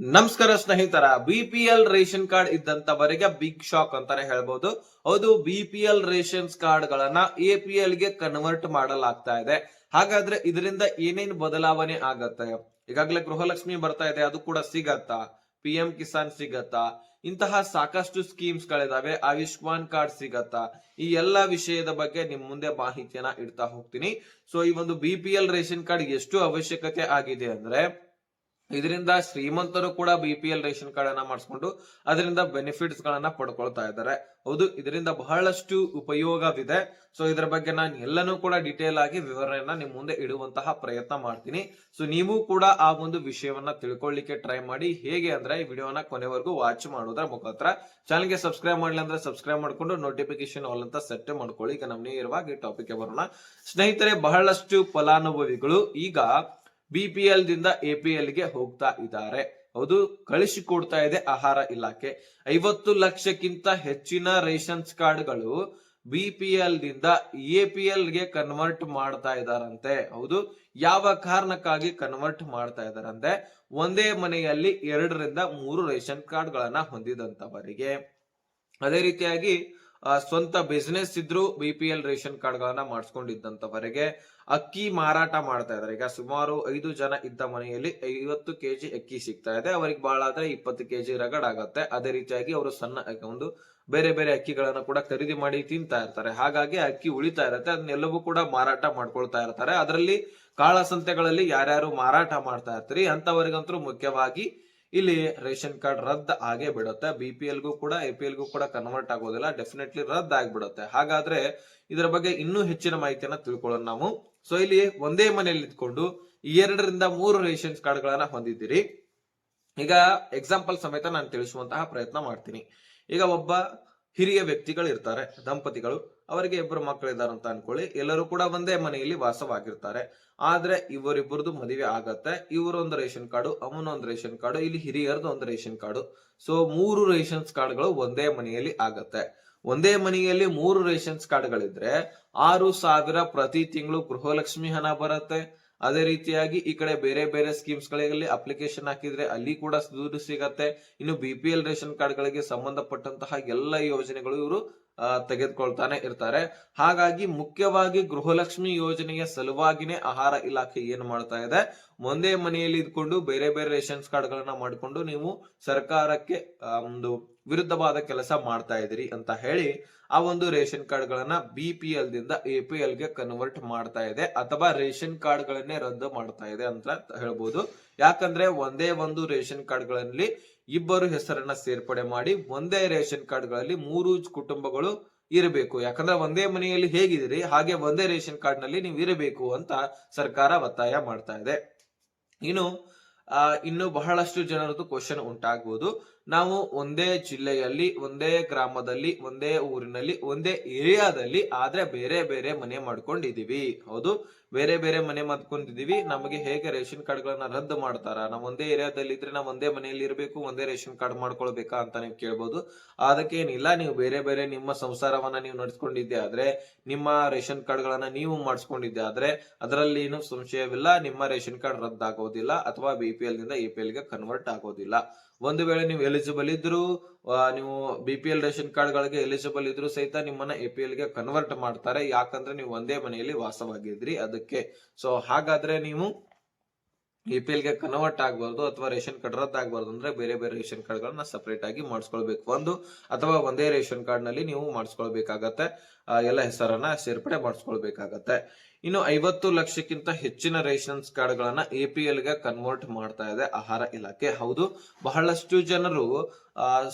ನಮಸ್ಕಾರ ಸ್ನೇಹಿತರ B P L ration card ಇದ್ದಂತವರಿಗೆ big shock ಅಂತಾನೆ ಹೇಳ್ಬೋದು. ಹೌದು B P L ration card ಗಳನ್ನ ಎ ಪಿ ಎಲ್ಗೆ ಕನ್ವರ್ಟ್ ಮಾಡಲಾಗ್ತಾ ಇದೆ. ಹಾಗಾದ್ರೆ ಇದರಿಂದ ಏನೇನ್ ಬದಲಾವಣೆ ಆಗತ್ತೆ? ಈಗಾಗಲೇ ಗೃಹಲಕ್ಷ್ಮಿ ಬರ್ತಾ ಇದೆ, ಅದು ಕೂಡ ಸಿಗತ್ತಾ? ಪಿ ಎಂ ಕಿಸಾನ್ ಸಿಗತ್ತಾ? ಇಂತಹ ಸಾಕಷ್ಟು ಸ್ಕೀಮ್ಸ್ ಗಳಿದಾವೆ, ಆಯುಷ್ಮಾನ್ ಕಾರ್ಡ್ ಸಿಗತ್ತಾ? ಈ ಎಲ್ಲಾ ವಿಷಯದ ಬಗ್ಗೆ ನಿಮ್ ಮುಂದೆ ಮಾಹಿತಿಯನ್ನ ಇಡ್ತಾ ಹೋಗ್ತೀನಿ. ಸೊ ಈ ಒಂದು B P L ration card ಎಷ್ಟು ಅವಶ್ಯಕತೆ ಆಗಿದೆ ಅಂದ್ರೆ ಇದರಿಂದ ಶ್ರೀಮಂತರು ಕೂಡ B P L ration card ಅನ್ನ ಮಾಡಿಸ್ಕೊಂಡು ಅದರಿಂದ ಬೆನಿಫಿಟ್ಸ್ ಗಳನ್ನ ಪಡ್ಕೊಳ್ತಾ ಇದ್ದಾರೆ. ಹೌದು, ಇದರಿಂದ ಬಹಳಷ್ಟು ಉಪಯೋಗವಿದೆ. ಸೊ ಇದರ ಬಗ್ಗೆ ನಾನು ಎಲ್ಲನೂ ಕೂಡ ಡೀಟೇಲ್ ಆಗಿ ವಿವರಣೆಯನ್ನ ನಿಮ್ ಮುಂದೆ ಇಡುವಂತಹ ಪ್ರಯತ್ನ ಮಾಡ್ತೀನಿ. ಸೊ ನೀವು ಕೂಡ ಆ ಒಂದು ವಿಷಯವನ್ನ ತಿಳ್ಕೊಳ್ಳಿಕ್ಕೆ ಟ್ರೈ ಮಾಡಿ. ಹೇಗೆ ಅಂದ್ರೆ ಈ ವಿಡಿಯೋನ ಕೊನೆವರೆಗೂ ವಾಚ್ ಮಾಡೋದ್ರ ಮುಖಾಂತರ. ಚಾನಲ್ಗೆ ಸಬ್ಸ್ಕ್ರೈಬ್ ಮಾಡಲಿ ಅಂದ್ರೆ ಸಬ್ಸ್ಕ್ರೈಬ್ ಮಾಡ್ಕೊಂಡು ನೋಟಿಫಿಕೇಶನ್ ಆಲ್ ಅಂತ ಸೆಟ್ ಮಾಡ್ಕೊಳ್ಳಿ. ಈಗ ನಮ್ಮ ನೇರವಾಗಿ ಟಾಪಿಕ್ಗೆ ಬರೋಣ. ಸ್ನೇಹಿತರೆ, ಬಹಳಷ್ಟು ಫಲಾನುಭವಿಗಳು ಈಗ ಬಿ ಪಿ ಎಲ್ ದಿಂದ ಎ ಪಿ ಎಲ್ಗೆ ಹೋಗ್ತಾ ಇದ್ದಾರೆ. ಹೌದು, ಕಳಿಸಿಕೊಡ್ತಾ ಇದೆ ಆಹಾರ ಇಲಾಖೆ. ಐವತ್ತು ಲಕ್ಷಕ್ಕಿಂತ ಹೆಚ್ಚಿನ ರೇಷನ್ಸ್ ಕಾರ್ಡ್ಗಳು ಬಿ ಪಿ ಎಲ್ ದಿಂದ ಎ ಪಿ ಎಲ್ಗೆ ಕನ್ವರ್ಟ್ ಮಾಡ್ತಾ ಇದಾರಂತೆ ಹೌದು, ಯಾವ ಕಾರಣಕ್ಕಾಗಿ ಕನ್ವರ್ಟ್ ಮಾಡ್ತಾ ಇದಾರಂತೆ ಒಂದೇ ಮನೆಯಲ್ಲಿ ಎರಡರಿಂದ ಮೂರು ರೇಷನ್ ಕಾರ್ಡ್ ಗಳನ್ನ ಹೊಂದಿದಂತವರಿಗೆ ಅದೇ ರೀತಿಯಾಗಿ ಸ್ವಂತ ಬಿಸ್ನೆಸ್ ಇದ್ರು B P L ration card ಗಳನ್ನ ಮಾಡಿಸ್ಕೊಂಡಿದ್ದಂತವರೆಗೆ ಅಕ್ಕಿ ಮಾರಾಟ ಮಾಡ್ತಾ ಇದಾರೆ ಈಗ ಸುಮಾರು ಐದು ಜನ ಇದ್ದ ಮನೆಯಲ್ಲಿ ಐವತ್ತು ಕೆಜಿ ಅಕ್ಕಿ ಸಿಗ್ತಾ ಇದೆ. ಅವರಿಗೆ ಬಹಳ ಆದ್ರೆ ಇಪ್ಪತ್ತು ಕೆಜಿ ರಗಡ್ ಆಗತ್ತೆ. ಅದೇ ರೀತಿಯಾಗಿ ಅವರು ಸಣ್ಣ ಒಂದು ಬೇರೆ ಬೇರೆ ಅಕ್ಕಿಗಳನ್ನ ಕೂಡ ಖರೀದಿ ಮಾಡಿ ತಿಂತಾ ಇರ್ತಾರೆ. ಹಾಗಾಗಿ ಅಕ್ಕಿ ಉಳಿತಾ ಇರತ್ತೆ. ಅದನ್ನೆಲ್ಲವೂ ಕೂಡ ಮಾರಾಟ ಮಾಡ್ಕೊಳ್ತಾ ಇರ್ತಾರೆ. ಅದರಲ್ಲಿ ಕಾಳಸಂತೆಗಳಲ್ಲಿ ಯಾರ್ಯಾರು ಮಾರಾಟ ಮಾಡ್ತಾ ಇರ್ತೀರಿ ಅಂತವರಿಗಂತೂ ಮುಖ್ಯವಾಗಿ ಇಲ್ಲಿ ರೇಷನ್ ಕಾರ್ಡ್ ರದ್ದು ಆಗೇ ಬಿಡುತ್ತೆ. ಬಿ ಪಿ ಎಲ್ಗೂ ಕೂಡ ಎ ಪಿ ಎಲ್ಗೂ ಕೂಡ ಕನ್ವರ್ಟ್ ಆಗೋದಿಲ್ಲ. ಡೆಫಿನೆಟ್ಲಿ ರದ್ದು ಆಗಿಬಿಡುತ್ತೆ. ಹಾಗಾದ್ರೆ ಇದರ ಬಗ್ಗೆ ಇನ್ನೂ ಹೆಚ್ಚಿನ ಮಾಹಿತಿಯನ್ನ ತಿಳ್ಕೊಳ್ಳೋಣ ನಾವು. ಸೊ ಇಲ್ಲಿ ಒಂದೇ ಮನೆಯಲ್ಲಿ ಇದ್ಕೊಂಡು ಎರಡರಿಂದ ಮೂರು ರೇಷನ್ ಕಾರ್ಡ್ ಗಳನ್ನ ಹೊಂದಿದ್ದೀರಿ. ಈಗ ಎಕ್ಸಾಂಪಲ್ ಸಮೇತ ನಾನು ತಿಳಿಸುವಂತಹ ಪ್ರಯತ್ನ ಮಾಡ್ತೀನಿ. ಈಗ ಒಬ್ಬ ಹಿರಿಯ ವ್ಯಕ್ತಿಗಳು ಇರ್ತಾರೆ, ದಂಪತಿಗಳು. ಅವರಿಗೆ ಇಬ್ಬರು ಮಕ್ಕಳಿದ್ದಾರೆ ಅಂತ ಅನ್ಕೊಳ್ಳಿ. ಎಲ್ಲರೂ ಕೂಡ ಒಂದೇ ಮನೆಯಲ್ಲಿ ವಾಸವಾಗಿರ್ತಾರೆ. ಆದ್ರೆ ಇವರಿಬ್ಬರದು ಮದುವೆ ಆಗತ್ತೆ. ಇವರೊಂದು ರೇಷನ್ ಕಾರ್ಡು ಅವನೊಂದು ರೇಷನ್ ಕಾರ್ಡು, ಇಲ್ಲಿ ಹಿರಿಯರ್ದು ಒಂದು ರೇಷನ್ ಕಾರ್ಡು. ಸೊ ಮೂರು ರೇಷನ್ಸ್ ಕಾರ್ಡ್ಗಳು ಒಂದೇ ಮನೆಯಲ್ಲಿ ಆಗತ್ತೆ. ಒಂದೇ ಮನೆಯಲ್ಲಿ ಮೂರು ರೇಷನ್ಸ್ ಕಾರ್ಡ್ಗಳಿದ್ರೆ ಆರು ಸಾವಿರ ಪ್ರತಿ ತಿಂಗಳು ಗೃಹಲಕ್ಷ್ಮಿ ಹಣ ಬರುತ್ತೆ. ಅದೇ ರೀತಿಯಾಗಿ ಈ ಕಡೆ ಬೇರೆ ಬೇರೆ ಸ್ಕೀಮ್ಸ್ಗಳಲ್ಲಿ ಅಪ್ಲಿಕೇಶನ್ ಹಾಕಿದ್ರೆ ಅಲ್ಲಿ ಕೂಡ ದುಡ್ಡು ಸಿಗತ್ತೆ. ಇನ್ನು ಬಿ ರೇಷನ್ ಕಾರ್ಡ್ ಗಳಿಗೆ ಸಂಬಂಧಪಟ್ಟಂತಹ ಎಲ್ಲ ಯೋಜನೆಗಳು ಇವರು ತೆಗೆದುಕೊಳ್ತಾನೆ ಇರ್ತಾರೆ. ಹಾಗಾಗಿ ಮುಖ್ಯವಾಗಿ ಗೃಹಲಕ್ಷ್ಮಿ ಯೋಜನೆಯ ಸಲುವಾಗಿನೇ ಆಹಾರ ಇಲಾಖೆ ಏನ್ ಮಾಡ್ತಾ ಇದೆ? ಒಂದೇ ಮನೆಯಲ್ಲಿ ಇದ್ಕೊಂಡು ಬೇರೆ ಬೇರೆ ರೇಷನ್ಸ್ ಕಾರ್ಡ್ ಗಳನ್ನ ಮಾಡಿಕೊಂಡು ನೀವು ಸರ್ಕಾರಕ್ಕೆ ಒಂದು ವಿರುದ್ಧವಾದ ಕೆಲಸ ಮಾಡ್ತಾ ಇದ್ದೀರಿ ಅಂತ ಹೇಳಿ ಆ ಒಂದು ರೇಷನ್ ಕಾರ್ಡ್ ಗಳನ್ನ ಬಿ ಪಿ ಎಲ್ ದಿಂದ ಎ ಪಿ ಎಲ್ಗೆ ಕನ್ವರ್ಟ್ ಮಾಡ್ತಾ ಇದೆ. ಅಥವಾ ರೇಷನ್ ಕಾರ್ಡ್ ಗಳನ್ನೇ ರದ್ದು ಮಾಡ್ತಾ ಇದೆ ಅಂತ ಹೇಳ್ಬೋದು. ಯಾಕಂದ್ರೆ ಒಂದೇ ಒಂದು ರೇಷನ್ ಕಾರ್ಡ್ಗಳಲ್ಲಿ ಇಬ್ಬರು ಹೆಸರನ್ನ ಸೇರ್ಪಡೆ ಮಾಡಿ ಒಂದೇ ರೇಷನ್ ಕಾರ್ಡ್ಗಳಲ್ಲಿ ಮೂರು ಕುಟುಂಬಗಳು ಇರಬೇಕು. ಯಾಕಂದ್ರೆ ಒಂದೇ ಮನೆಯಲ್ಲಿ ಹೇಗಿದಿರಿ ಹಾಗೆ ಒಂದೇ ರೇಷನ್ ಕಾರ್ಡ್ನಲ್ಲಿ ನೀವು ಇರಬೇಕು ಅಂತ ಸರ್ಕಾರ ಒತ್ತಾಯ ಮಾಡ್ತಾ ಇದೆ. ಇನ್ನು ಆ, ಇನ್ನು ಬಹಳಷ್ಟು ಜನರದ್ದು ಕ್ವಶನ್ ಉಂಟಾಗುವುದು ನಾವು ಒಂದೇ ಜಿಲ್ಲೆಯಲ್ಲಿ ಒಂದೇ ಗ್ರಾಮದಲ್ಲಿ ಒಂದೇ ಊರಿನಲ್ಲಿ ಒಂದೇ ಏರಿಯಾದಲ್ಲಿ ಆದ್ರೆ ಬೇರೆ ಬೇರೆ ಮನೆ ಮಾಡ್ಕೊಂಡಿದೀವಿ ಹೌದು. ಬೇರೆ ಬೇರೆ ಮನೆ ಮತ್ಕೊಂತಿದೀವಿ ನಮಗೆ ಹೇಗೆ ರೇಷನ್ ಕಾರ್ಡ್ ಗಳನ್ನ ರದ್ದು ಮಾಡ್ತಾರ? ನಾವು ಒಂದೇ ಏರಿಯಾದಲ್ಲಿ ಇದ್ರೆ ನಾವು ಒಂದೇ ಮನೆಯಲ್ಲಿ ಇರಬೇಕು, ಒಂದೇ ರೇಷನ್ ಕಾರ್ಡ್ ಮಾಡ್ಕೊಳ್ಬೇಕಾ ಅಂತ ನೀವು ಕೇಳ್ಬೋದು. ಅದಕ್ಕೆ ಏನಿಲ್ಲ, ನೀವು ಬೇರೆ ಬೇರೆ ನಿಮ್ಮ ಸಂಸಾರವನ್ನ ನೀವು ನಡೆಸ್ಕೊಂಡಿದ್ದೆ ಆದ್ರೆ, ನಿಮ್ಮ ರೇಷನ್ ಕಾರ್ಡ್ ಗಳನ್ನ ನೀವು ಮಾಡಿಸ್ಕೊಂಡಿದ್ದೆ ಆದ್ರೆ, ಅದರಲ್ಲಿ ಏನು ಸಂಶಯವಿಲ್ಲ. ನಿಮ್ಮ ರೇಷನ್ ಕಾರ್ಡ್ ರದ್ದಾಗೋದಿಲ್ಲ ಅಥವಾ ಬಿ ಪಿ ಎಲ್ನಿಂದ ಎ ಗೆ ಕನ್ವರ್ಟ್ ಆಗೋದಿಲ್ಲ. ಒಂದು ವೇಳೆ ನೀವು ಎಲಿಜಿಬಲ್ ಇದ್ರು ನೀವು B P L ration card ಗಳಿಗೆ ಎಲಿಜಿಬಲ್ ಇದ್ರು ಸಹಿತ ನಿಮ್ಮನ್ನ ಎ ಪಿ ಎಲ್ಗೆ ಕನ್ವರ್ಟ್ ಮಾಡ್ತಾರೆ. ಯಾಕಂದ್ರೆ ನೀವು ಒಂದೇ ಮನೆಯಲ್ಲಿ ವಾಸವಾಗಿದ್ರಿ ಅದಕ್ಕೆ. ಸೊ ಹಾಗಾದ್ರೆ ನೀವು ಎ ಗೆ ಕನ್ವರ್ಟ್ ಆಗಬಾರ್ದು ಅಥವಾ ರೇಷನ್ ಕಾರ್ಡ್ ರದ್ದು ಆಗಬಾರ್ದು ಅಂದ್ರೆ ಬೇರೆ ಬೇರೆ ರೇಷನ್ ಕಾರ್ಡ್ ಗಳನ್ನ ಸಪರೇಟ್ ಆಗಿ ಮಾಡಿಸ್ಕೊಳ್ಬೇಕು. ಒಂದು ಅಥವಾ ಒಂದೇ ರೇಷನ್ ಕಾರ್ಡ್ನಲ್ಲಿ ನೀವು ಮಾಡಿಸ್ಕೊಳ್ಬೇಕಾಗತ್ತೆ. ಎಲ್ಲ ಹೆಸರನ್ನ ಸೇರ್ಪಡೆ ಮಾಡಿಸ್ಕೊಳ್ಬೇಕಾಗತ್ತೆ. ಇನ್ನು ಐವತ್ತು ಲಕ್ಷಕ್ಕಿಂತ ಹೆಚ್ಚಿನ ರೇಷನ್ ಕಾರ್ಡ್ ಗಳನ್ನ ಎ ಪಿ ಎಲ್ಗೆ ಕನ್ವರ್ಟ್ ಮಾಡ್ತಾ ಇದೆ ಆಹಾರ ಇಲಾಖೆ. ಹೌದು, ಬಹಳಷ್ಟು ಜನರು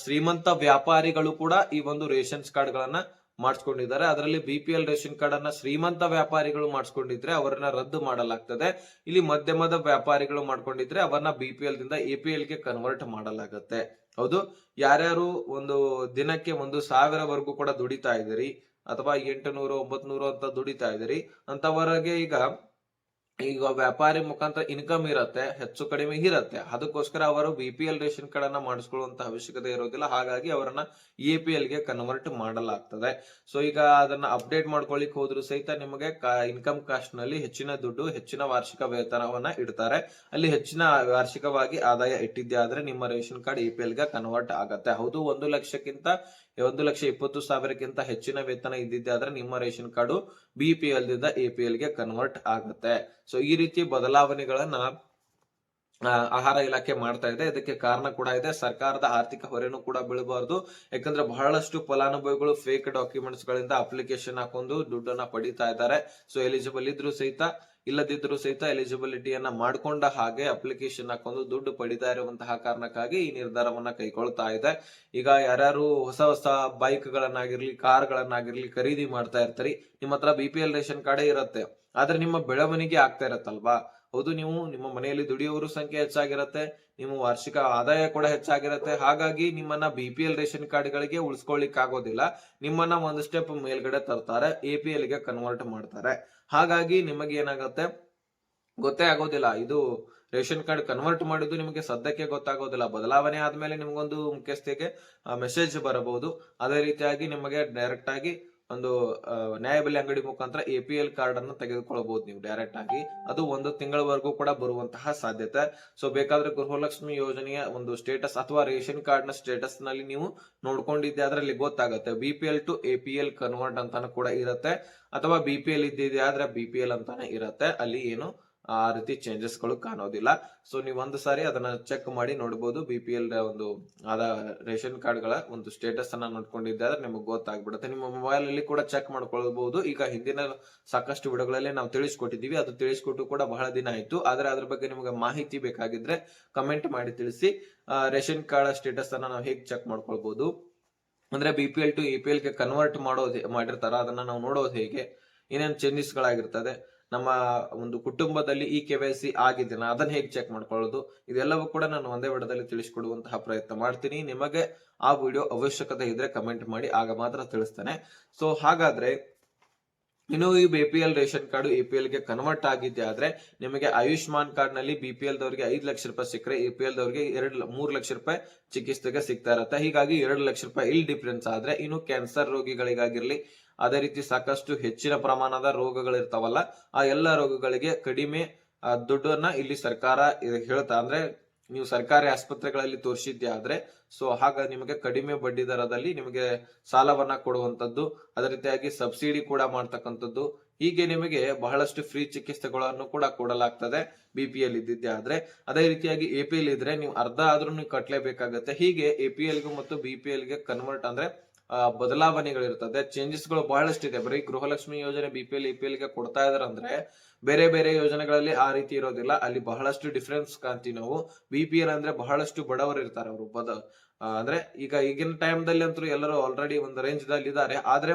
ಶ್ರೀಮಂತ ವ್ಯಾಪಾರಿಗಳು ಕೂಡ ಈ ಒಂದು ರೇಷನ್ಸ್ ಕಾರ್ಡ್ ಗಳನ್ನ ಮಾಡಿಸ್ಕೊಂಡಿದ್ದಾರೆ. ಅದರಲ್ಲಿ B P L ration card ಅನ್ನ ಶ್ರೀಮಂತ ವ್ಯಾಪಾರಿಗಳು ಮಾಡಿಸ್ಕೊಂಡಿದ್ರೆ ಅವರನ್ನ ರದ್ದು ಮಾಡಲಾಗ್ತದೆ. ಇಲ್ಲಿ ಮಧ್ಯಮದ ವ್ಯಾಪಾರಿಗಳು ಮಾಡ್ಕೊಂಡಿದ್ರೆ ಅವರನ್ನ ಬಿ ಪಿ ಎಲ್ ದಿಂದ ಎ ಪಿ ಎಲ್ಗೆ ಕನ್ವರ್ಟ್ ಮಾಡಲಾಗತ್ತೆ. ಹೌದು? ಯಾರ್ಯಾರು ಒಂದು ದಿನಕ್ಕೆ ಒಂದು ಸಾವಿರವರೆಗೂ ಕೂಡ ದುಡಿತಾ ಇದ್ದೀರಿ, ಅಥವಾ ಎಂಟು ನೂರು ಒಂಬತ್ ನೂರು ಅಂತ ದುಡಿತಾ ಇದ್ದೀರಿ, ಅಂತವರಿಗೆ ಈಗ ಈಗ ವ್ಯಾಪಾರಿ ಮುಖಾಂತರ ಇನ್ಕಮ್ ಇರತ್ತೆ, ಹೆಚ್ಚು ಕಡಿಮೆ ಇರತ್ತೆ. ಅದಕ್ಕೋಸ್ಕರ ಅವರು B P L ration card ಅನ್ನ ಮಾಡಿಸ್ಕೊಳ್ಳುವಂತ ಅವಶ್ಯಕತೆ ಇರೋದಿಲ್ಲ. ಹಾಗಾಗಿ ಅವರನ್ನ ಎ ಪಿ ಎಲ್ಗೆ ಕನ್ವರ್ಟ್ ಮಾಡಲಾಗ್ತದೆ. ಸೊ ಈಗ ಅದನ್ನ ಅಪ್ಡೇಟ್ ಮಾಡ್ಕೊಳ್ಳಿಕ್ ಹೋದ್ರು ಸಹಿತ ನಿಮಗೆ ಇನ್ಕಮ್ ಕಾಸ್ಟ್ನಲ್ಲಿ ಹೆಚ್ಚಿನ ದುಡ್ಡು, ಹೆಚ್ಚಿನ ವಾರ್ಷಿಕ ವೇತನವನ್ನ ಇಡ್ತಾರೆ. ಅಲ್ಲಿ ಹೆಚ್ಚಿನ ವಾರ್ಷಿಕವಾಗಿ ಆದಾಯ ಇಟ್ಟಿದ್ದೆ ಆದ್ರೆ ನಿಮ್ಮ ರೇಷನ್ ಕಾರ್ಡ್ ಎ ಪಿ ಎಲ್ಗೆ ಕನ್ವರ್ಟ್ ಆಗತ್ತೆ. ಹೌದು, ಒಂದು ಲಕ್ಷಕ್ಕಿಂತ ಒಂದು ಲಕ್ಷ ಇಪ್ಪತ್ತು ಸಾವಿರಕ್ಕಿಂತ ಹೆಚ್ಚಿನ ವೇತನ ಇದ್ದಿದ್ದೆ ಆದ್ರೆ ನಿಮ್ಮ ration card B P L ದಿಂದ ಎ ಪಿ ಎಲ್ಗೆ ಕನ್ವರ್ಟ್ ಆಗುತ್ತೆ. ಸೊ ಈ ರೀತಿ ಬದಲಾವಣೆಗಳನ್ನ ಆಹಾರ ಇಲಾಖೆ ಮಾಡ್ತಾ ಇದೆ. ಇದಕ್ಕೆ ಕಾರಣ ಕೂಡ ಇದೆ. ಸರ್ಕಾರದ ಆರ್ಥಿಕ ಹೊರೆನು ಕೂಡ ಬೀಳಬಾರ್ದು. ಯಾಕಂದ್ರೆ ಬಹಳಷ್ಟು ಫಲಾನುಭವಿಗಳು ಫೇಕ್ ಡಾಕ್ಯುಮೆಂಟ್ಸ್ ಗಳಿಂದ ಅಪ್ಲಿಕೇಶನ್ ಹಾಕೊಂಡು ದುಡ್ಡನ್ನ ಪಡಿತಾ ಇದ್ದಾರೆ. ಸೊ ಎಲಿಜಿಬಲ್ ಇದ್ರು ಸಹಿತ ಇಲ್ಲದಿದ್ರು ಸಹಿತ ಎಲಿಜಿಬಿಲಿಟಿಯನ್ನ ಮಾಡಿಕೊಂಡ ಹಾಗೆ ಅಪ್ಲಿಕೇಶನ್ ಹಾಕೊಂಡು ದುಡ್ಡು ಪಡಿತಾ ಇರುವಂತಹ ಕಾರಣಕ್ಕಾಗಿ ಈ ನಿರ್ಧಾರವನ್ನ ಕೈಗೊಳ್ತಾ ಇದೆ. ಈಗ ಯಾರ್ಯಾರು ಹೊಸ ಹೊಸ ಬೈಕ್ ಗಳನ್ನಾಗಿರ್ಲಿ ಕಾರ್ ಗಳನ್ನಾಗಿರ್ಲಿ ಖರೀದಿ ಮಾಡ್ತಾ ಇರ್ತಾರೆ, ನಿಮ್ಮ ಹತ್ರ ಬಿ ಪಿ ಎಲ್ ರೇಷನ್ ಕಾರ್ಡೇ ಇರುತ್ತೆ. ಆದ್ರೆ ನಿಮ್ಮ ಬೆಳವಣಿಗೆ ಆಗ್ತಾ ಇರತ್ತಲ್ವಾ? ಹೌದು, ನೀವು ನಿಮ್ಮ ಮನೆಯಲ್ಲಿ ದುಡಿಯೋರ ಸಂಖ್ಯೆ ಹೆಚ್ಚಾಗಿರುತ್ತೆ, ನಿಮ್ಮ ವಾರ್ಷಿಕ ಆದಾಯ ಕೂಡ ಹೆಚ್ಚಾಗಿರುತ್ತೆ. ಹಾಗಾಗಿ ನಿಮ್ಮನ್ನ ಬಿ ಪಿ ಎಲ್ ರೇಷನ್ ಕಾರ್ಡ್ಗಳಿಗೆ ಉಳಿಸ್ಕೊಳ್ಳಿಕ್ ಆಗೋದಿಲ್ಲ ನಿಮ್ಮನ್ನ ಒಂದು ಸ್ಟೆಪ್ ಮೇಲ್ಗಡೆ ತರ್ತಾರೆ ಎ ಪಿ ಎಲ್ಗೆ ಕನ್ವರ್ಟ್ ಮಾಡ್ತಾರೆ. ಹಾಗಾಗಿ ನಿಮಗೆ ಏನಾಗುತ್ತೆ? ಗೊತ್ತೇ ಆಗೋದಿಲ್ಲ. ಇದು ರೇಷನ್ ಕಾರ್ಡ್ ಕನ್ವರ್ಟ್ ಮಾಡಿದ್ದು ನಿಮಗೆ ಸದ್ಯಕ್ಕೆ ಗೊತ್ತಾಗೋದಿಲ್ಲ. ಬದಲಾವಣೆ ಆದ್ಮೇಲೆ ನಿಮಗೊಂದು ಮುಖ್ಯಸ್ಥೆಗೆ ಮೆಸೇಜ್ ಬರಬಹುದು. ಅದೇ ರೀತಿಯಾಗಿ ನಿಮಗೆ ಡೈರೆಕ್ಟ್ ಆಗಿ ಒಂದು ನ್ಯಾಯಬೆಲೆ ಅಂಗಡಿ ಮುಖಾಂತರ ಎ ಪಿ ಎಲ್ ಕಾರ್ಡ್ ಅನ್ನು ತೆಗೆದುಕೊಳ್ಳಬಹುದು ನೀವು ಡೈರೆಕ್ಟ್ ಆಗಿ. ಅದು ಒಂದು ತಿಂಗಳವರೆಗೂ ಕೂಡ ಬರುವಂತಹ ಸಾಧ್ಯತೆ. ಸೊ ಬೇಕಾದ್ರೆ ಗೃಹಲಕ್ಷ್ಮಿ ಯೋಜನೆಯ ಒಂದು ಸ್ಟೇಟಸ್ ಅಥವಾ ರೇಷನ್ ಕಾರ್ಡ್ನ ಸ್ಟೇಟಸ್ನಲ್ಲಿ ನೀವು ನೋಡ್ಕೊಂಡಿದ್ದೆ ಅದ್ರಲ್ಲಿ ಗೊತ್ತಾಗುತ್ತೆ. B P L to A P L convert ಅಂತಾನು ಕೂಡ ಇರುತ್ತೆ. ಅಥವಾ ಬಿ ಪಿ ಎಲ್ ಇದ್ದಿದೆ ಆದ್ರೆ ಬಿ ಪಿ ಎಲ್ ಅಂತಾನೆ ಇರುತ್ತೆ. ಅಲ್ಲಿ ಏನು ಆ ರೀತಿ ಚೇಂಜಸ್ಗಳು ಕಾಣೋದಿಲ್ಲ. ಸೊ ನೀವು ಒಂದು ಸಾರಿ ಅದನ್ನ ಚೆಕ್ ಮಾಡಿ ನೋಡಬಹುದು ಬಿ ಪಿ ಎಲ್ ಒಂದು ಆದ ರೇಷನ್ ಕಾರ್ಡ್ಗಳ ಒಂದು ಸ್ಟೇಟಸ್ ಅನ್ನ ನೋಡ್ಕೊಂಡಿದ್ದೆ ನಿಮಗೆ ಗೊತ್ತಾಗ್ಬಿಡುತ್ತೆ. ನಿಮ್ಮ ಮೊಬೈಲ್ ಅಲ್ಲಿ ಕೂಡ ಚೆಕ್ ಮಾಡ್ಕೊಳ್ಬಹುದು ಈಗ ಹಿಂದಿನ ಸಾಕಷ್ಟು ವಿಡಿಯೋಗಳಲ್ಲಿ ನಾವು ತಿಳಿಸ್ಕೊಟ್ಟಿದೀವಿ ಅದು ತಿಳಿಸ್ಕೊಟ್ಟು ಕೂಡ ಬಹಳ ದಿನ ಆಯ್ತು. ಆದ್ರೆ ಅದ್ರ ಬಗ್ಗೆ ನಿಮಗೆ ಮಾಹಿತಿ ಬೇಕಾಗಿದ್ರೆ ಕಮೆಂಟ್ ಮಾಡಿ ತಿಳಿಸಿ. ರೇಷನ್ ಕಾರ್ಡ್ ಸ್ಟೇಟಸ್ ಅನ್ನ ನಾವು ಹೇಗೆ ಚೆಕ್ ಮಾಡ್ಕೊಳ್ಬಹುದು ಅಂದ್ರೆ B P L to E P ಎಲ್ಗೆ convert ಮಾಡೋದು ಮಾಡಿರ್ತಾರ. ಅದನ್ನ ನಾವು ನೋಡೋದು ಹೇಗೆ? ಏನೇನು ಚೇಂಜಸ್ ಗಳಾಗಿರ್ತದೆ? ನಮ್ಮ ಒಂದು ಕುಟುಂಬದಲ್ಲಿ ಈ ಕೆ ವೈ ಸಿ ಆಗಿದೆಯಾ ಅದನ್ನ ಹೇಗೆ ಚೆಕ್ ಮಾಡ್ಕೊಳ್ಳೋದು? ಇದೆಲ್ಲವೂ ಕೂಡ ನಾನು ಒಂದೇ ವಿಡದಲ್ಲಿ ತಿಳಿಸ್ಕೊಡುವಂತಹ ಪ್ರಯತ್ನ ಮಾಡ್ತೀನಿ. ನಿಮಗೆ ಆ ವಿಡಿಯೋ ಅವಶ್ಯಕತೆ ಇದ್ರೆ ಕಮೆಂಟ್ ಮಾಡಿ, ಆಗ ಮಾತ್ರ ತಿಳಿಸ್ತೇನೆ. ಸೊ ಹಾಗಾದ್ರೆ, ಇನ್ನು ಈ B P L ration card A P ಎಲ್ಗೆ convert ಆಗಿದೆ ಆದ್ರೆ, ನಿಮಗೆ ಆಯುಷ್ಮಾನ್ ಕಾರ್ಡ್ನಲ್ಲಿ ಬಿ ಪಿ ಎಲ್ ದವರಿಗೆ ಐದು ಲಕ್ಷ ರೂಪಾಯಿ ಸಿಕ್ಕರೆ ಎ ಪಿ ಎಲ್ ದವರಿಗೆ ಎರಡು ಮೂರು ಲಕ್ಷ ರೂಪಾಯಿ ಚಿಕಿತ್ಸೆಗೆ ಸಿಗ್ತಾ ಇರುತ್ತೆ. ಹೀಗಾಗಿ ಎರಡು ಲಕ್ಷ ರೂಪಾಯಿ ಇಲ್ಲಿ ಡಿಫ್ರೆನ್ಸ್ ಆದ್ರೆ ಇನ್ನು ಕ್ಯಾನ್ಸರ್ ರೋಗಿಗಳಿಗಾಗಿರ್ಲಿ ಅದೇ ರೀತಿ ಸಾಕಷ್ಟು ಹೆಚ್ಚಿನ ಪ್ರಮಾಣದ ರೋಗಗಳಿರ್ತಾವಲ್ಲ, ಆ ಎಲ್ಲ ರೋಗಗಳಿಗೆ ಕಡಿಮೆ ದುಡ್ಡನ್ನ ಇಲ್ಲಿ ಸರ್ಕಾರ ಹೇಳ್ತಾ ಅಂದ್ರೆ ನೀವು ಸರ್ಕಾರಿ ಆಸ್ಪತ್ರೆಗಳಲ್ಲಿ ತೋರಿಸಿದ್ದೆ ಆದ್ರೆ, ಸೊ ಹಾಗ ನಿಮಗೆ ಕಡಿಮೆ ಬಡ್ಡಿ ದರದಲ್ಲಿ ನಿಮಗೆ ಸಾಲವನ್ನ ಕೊಡುವಂತದ್ದು, ಅದೇ ರೀತಿಯಾಗಿ ಸಬ್ಸಿಡಿ ಕೂಡ ಮಾಡ್ತಕ್ಕಂಥದ್ದು, ಹೀಗೆ ನಿಮಗೆ ಬಹಳಷ್ಟು ಫ್ರೀ ಚಿಕಿತ್ಸೆಗಳನ್ನು ಕೂಡ ಕೊಡಲಾಗ್ತದೆ ಬಿ ಪಿ ಎಲ್ ಇದ್ದಿದ್ದೆ ಆದ್ರೆ. ಅದೇ ರೀತಿಯಾಗಿ ಎ ಪಿ ಎಲ್ ಇದ್ರೆ ನೀವು ಅರ್ಧ ಆದ್ರೂ ನೀವು ಹೀಗೆ ಎ ಪಿ ಎಲ್ಗೆ ಮತ್ತು ಬಿ ಪಿ ಎಲ್ಗೆ ಕನ್ವರ್ಟ್ ಅಂದ್ರೆ ಬದಲಾವಣೆಗಳಿರ್ತದೆ. ಚೇಂಜಸ್ಗಳು ಬಹಳಷ್ಟು ಇದೆ ಬರೀ ಗೃಹಲಕ್ಷ್ಮಿ ಯೋಜನೆ B P L E P ಎಲ್ಗೆ ಕೊಡ್ತಾ ಇದಾರೆ ಅಂದ್ರೆ ಬೇರೆ ಬೇರೆ ಯೋಜನೆಗಳಲ್ಲಿ ಆ ರೀತಿ ಇರೋದಿಲ್ಲ. ಅಲ್ಲಿ ಬಹಳಷ್ಟು ಡಿಫ್ರೆನ್ಸ್ ಕಾಣ್ತೀವಿ ನಾವು. ಬಿ ಪಿ ಎಲ್ ಅಂದ್ರೆ ಬಹಳಷ್ಟು ಬಡವರು ಇರ್ತಾರೆ ಅವರು. ಬದ ಅಂದ್ರೆ ಈಗ ಈಗಿನ ಟೈಮ್ ದಲ್ಲಿ ಅಂತೂ ಎಲ್ಲರೂ ಆಲ್ರೆಡಿ ಒಂದು ರೇಂಜ್ ದಲ್ಲಿ ಇದ್ದಾರೆ ಆದ್ರೆ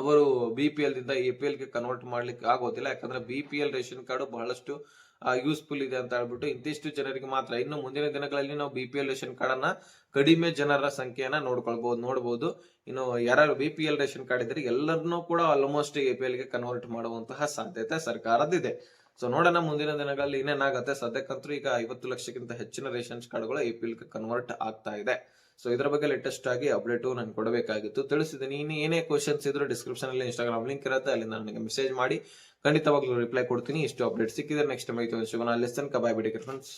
ಅವರು ಬಿ ಪಿ ಎಲ್ ದಿಂದ ಎ ಪಿ ಎಲ್ಗೆ ಕನ್ವರ್ಟ್ ಮಾಡ್ಲಿಕ್ಕೆ ಆಗೋದಿಲ್ಲ. ಯಾಕಂದ್ರೆ B P L ration card ಬಹಳಷ್ಟು ಯೂಸ್ಫುಲ್ ಇದೆ ಅಂತ ಹೇಳ್ಬಿಟ್ಟು ಇಂತಿಷ್ಟು ಜನರಿಗೆ ಮಾತ್ರ. ಇನ್ನು ಮುಂದಿನ ದಿನಗಳಲ್ಲಿ ನಾವು B P L ration card ಅನ್ನ ಕಡಿಮೆ ಜನರ ಸಂಖ್ಯೆಯನ್ನ ನೋಡ್ಕೊಳ್ಬಹುದು ನೋಡಬಹುದು ಇನ್ನು ಯಾರು B P L ration card ಇದ್ರೆ ಎಲ್ಲರನ್ನೂ ಕೂಡ ಆಲ್ಮೋಸ್ಟ್ ಎ ಪಿ ಎಲ್ಗೆ ಕನ್ವರ್ಟ್ ಮಾಡುವಂತಹ ಸಾಧ್ಯತೆ ಸರ್ಕಾರದಿದೆ ಸೊ ನೋಡೋಣ, ಮುಂದಿನ ದಿನಗಳಲ್ಲಿ ಇನ್ನೇನಾಗುತ್ತೆ? ಸದ್ಯಕ್ಕಂತೂ ಈಗ ಐವತ್ತು ಲಕ್ಷಕ್ಕಿಂತ ಹೆಚ್ಚಿನ ರೇಷನ್ ಕಾರ್ಡ್ಗಳು ಎ ಪಿ ಕನ್ವರ್ಟ್ ಆಗ್ತಾ ಇದೆ. ಸೊ ಇದರ ಬಗ್ಗೆ ಲೇಟೆಸ್ಟ್ ಆಗಿ ಅಪ್ಡೇಟ್ ನಾನು ಕೊಡಬೇಕಾಗಿತ್ತು. ತಿಳಿಸಿದ್ದೀನಿ ಇನ್ನು ಏನೇ ಕ್ವಶನ್ಸ್ ಇದ್ರು ಡಿಸ್ಕ್ರಿಪ್ಷನ್ ಅಲ್ಲಿ ಇನ್ಸ್ಟಾಗ್ರಾಮ್ ಲಿಂಕ್ ಇರುತ್ತೆ. ಅಲ್ಲಿಂದ ನನಗೆ ಮೆಸೇಜ್ ಮಾಡಿ. ಖಂಡಿತವಾಗ್ಲೂ ರಿಪ್ಲೈ ಕೊಡ್ತೀನಿ. ಇಷ್ಟು ಅಪ್ಡೇಟ್ ಸಿಕ್ಕಿದ್ರೆ ನೆಕ್ಸ್ಟ್ ಮೈತು ಶುಭನ ಲೆಸನ್ ಕಬಾಯ್ ಬಿಡಿ ಫ್ರೆಂಡ್ಸ್